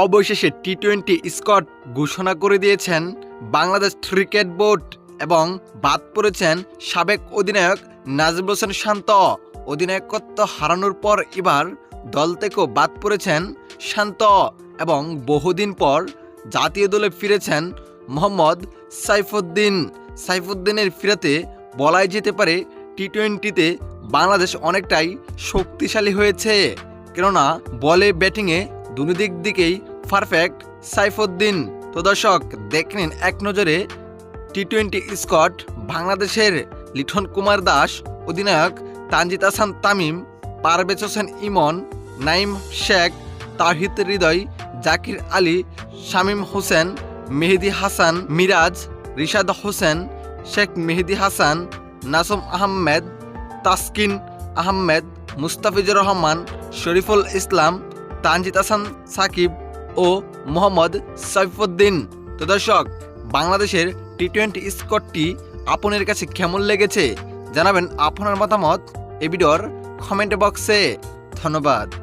অবশেষে T twenty Scott ঘোষণা করে দিয়েছেন বাংলাদেশ ক্রিকেট বোর্ড এবং বাদ পড়েছেন সাবেক অধিনায়ক নাজিব হোসেন শান্ত। অধিনায়কত্ব হারানোর পর এবার দল থেকেও বাদ পড়েছেন শান্ত এবং বহুদিন পর জাতীয় দলে ফিরেছেন মোহাম্মদ সাইফুদ্দিন। সাইফুদ্দিনের ফিরাতে বলাই যেতে পারে টি টোয়েন্টিতে বাংলাদেশ অনেকটাই শক্তিশালী হয়েছে। কেননা বলে ব্যাটিংয়ে দুই দিক দিকেই পারফেক্ট সাইফুদ্দিন। তো দর্শক, দেখে নিন এক নজরে টি টোয়েন্টি স্কট বাংলাদেশের লিঠন কুমার দাস, অধিনায়ক তানজিদ হাসান তামিম, পারভেজ হোসেন ইমন, নাইম শেখ, তাহিদ হৃদয়, জাকির আলী, শামীম হোসেন, মেহেদি হাসান, মিরাজ, রিশাদ হোসেন, শেখ মেহেদি হাসান, নাসম আহমেদ, তাসকিন আহমেদ, মুস্তাফিজুর রহমান, শরীফুল ইসলাম তানজিদ হাসান, সাকিব ও মোহাম্মদ সাইফুদ্দিন। তো দর্শক, বাংলাদেশের টি টোয়েন্টি স্কোরটি আপনার কাছে কেমন লেগেছে? জানাবেন আপনার মতামত। এ ভিডিওর কমেন্ট বক্সে। ধন্যবাদ।